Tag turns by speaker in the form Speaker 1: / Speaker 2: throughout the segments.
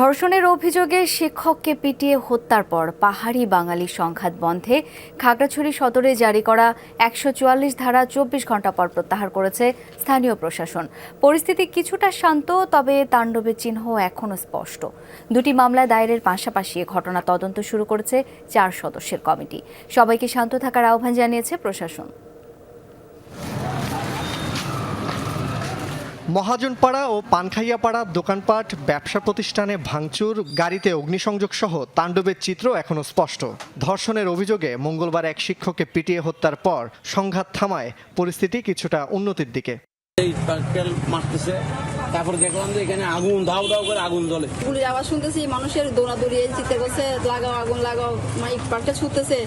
Speaker 1: ধর্ষণের অভিযোগে শিক্ষককে পিটিয়ে হত্যার পর পাহাড়ি বাঙালি সংঘাত বন্ধে খাগড়াছড়ি সদরে জারি করা একশো চুয়াল্লিশ ধারা চব্বিশ ঘণ্টা পর প্রত্যাহার করেছে স্থানীয় প্রশাসন। পরিস্থিতি কিছুটা শান্ত, তবে তাণ্ডবের চিহ্ন এখনও স্পষ্ট। দুটি মামলা দায়েরের পাশাপাশি ঘটনা তদন্ত শুরু করেছে চার সদস্যের কমিটি। সবাইকে শান্ত থাকার আহ্বান জানিয়েছে প্রশাসন।
Speaker 2: মহাজনপাড়া ও পানখাইয়াপাড়া দোকানপাট ব্যবসা প্রতিষ্ঠানে ভাঙচুর গাড়িতে অগ্নিসংযোগ সহ তাণ্ডবের চিত্র এখনও স্পষ্ট। ধর্ষণের অভিযোগে মঙ্গলবার এক শিক্ষককে পিটিয়ে হত্যার পর সংঘাত থামায় পরিস্থিতি কিছুটা উন্নতির দিকে।
Speaker 3: মারতেছে তারপর দেখলাম যে এখানে আগুন দাও দাও করে আগুন জ্বলে।
Speaker 4: গুলির আওয়াজ শুনতেছি মানুষের দৌড়াদৌড়ি চিৎকার করছে লাগাও আগুন লাগাও মাইক পার্টে ছুটতেছে।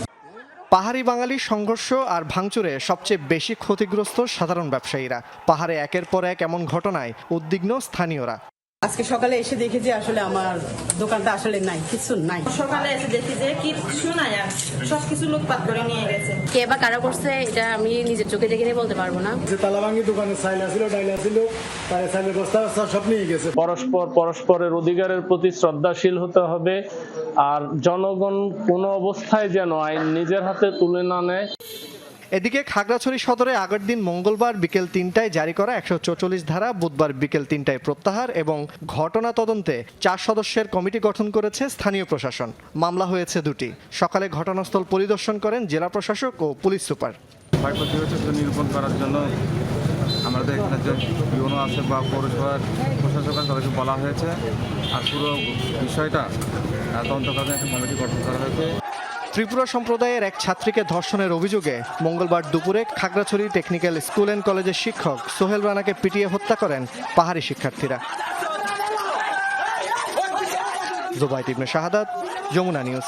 Speaker 2: পাহাড়ি বাঙালি সংঘর্ষ আর ভাঙচুরে সবচেয়ে বেশি ক্ষতিগ্রস্ত সাধারণ ব্যবসায়ীরা। পাহাড়ে একের পর এক এমন ঘটনায় উদ্বিগ্ন স্থানীয়রা।
Speaker 5: আজকে সকালে এসে দেখি যে আসলে আমার দোকানটা আসলে নাই কিছু নাই।
Speaker 6: সকালে এসে দেখি যে কিছু নাই আর সব কিছু লুটপাট করে নিয়ে গেছে।
Speaker 7: কে বা কারা করছে এটা আমি নিজের চোখে দেখে নিয়ে বলতে পারব না।
Speaker 8: যে তালাভাঙ্গি দোকানে সাইলা ছিল ডাইলা ছিল তার সাইলের বস্তা বস্তা সব নিয়ে গেছে।
Speaker 9: পরস্পর পরস্পরের অধিকারের প্রতি শ্রদ্ধাশীল হতে হবে। আর জনগণ কোনো অবস্থায় যেন আইন নিজের হাতে তুলে না নেয়।
Speaker 2: এদিকে খাগড়াছড়ি সদরে আগের দিন মঙ্গলবার বিকেল তিনটায় জারি করা একশো চৌচল্লিশ ধারা, বুধবার বিকেল তিনটায় প্রত্যাহার এবং ঘটনা তদন্তে চার সদস্যের কমিটি গঠন করেছে স্থানীয় প্রশাসন। মামলা হয়েছে দুটি। সকালে ঘটনাস্থল পরিদর্শন করেন জেলা প্রশাসক ও পুলিশ সুপার।
Speaker 10: ক্ষয়ক্ষতি হয়েছে সেটা নিরূপণ করার জন্য আমাদের এখানে যে ইউনো আছে বা পৌরসভার প্রশাসক আছে তাদেরকে বলা হয়েছে। আর পুরো বিষয়টা আহ, তদন্ত একটা কমিটি গঠন করা হয়েছে।
Speaker 2: ত্রিপুরা সম্প্রদায়ের এক ছাত্রীকে ধর্ষণের অভিযোগে মঙ্গলবার দুপুরে খাগড়াছড়ি টেকনিক্যাল স্কুল অ্যান্ড কলেজের শিক্ষক সোহেল রানাকে পিটিয়ে হত্যা করেন পাহাড়ি শিক্ষার্থীরা। জোবাইদ ইবনে শাহাদাত যমুনা নিউজ।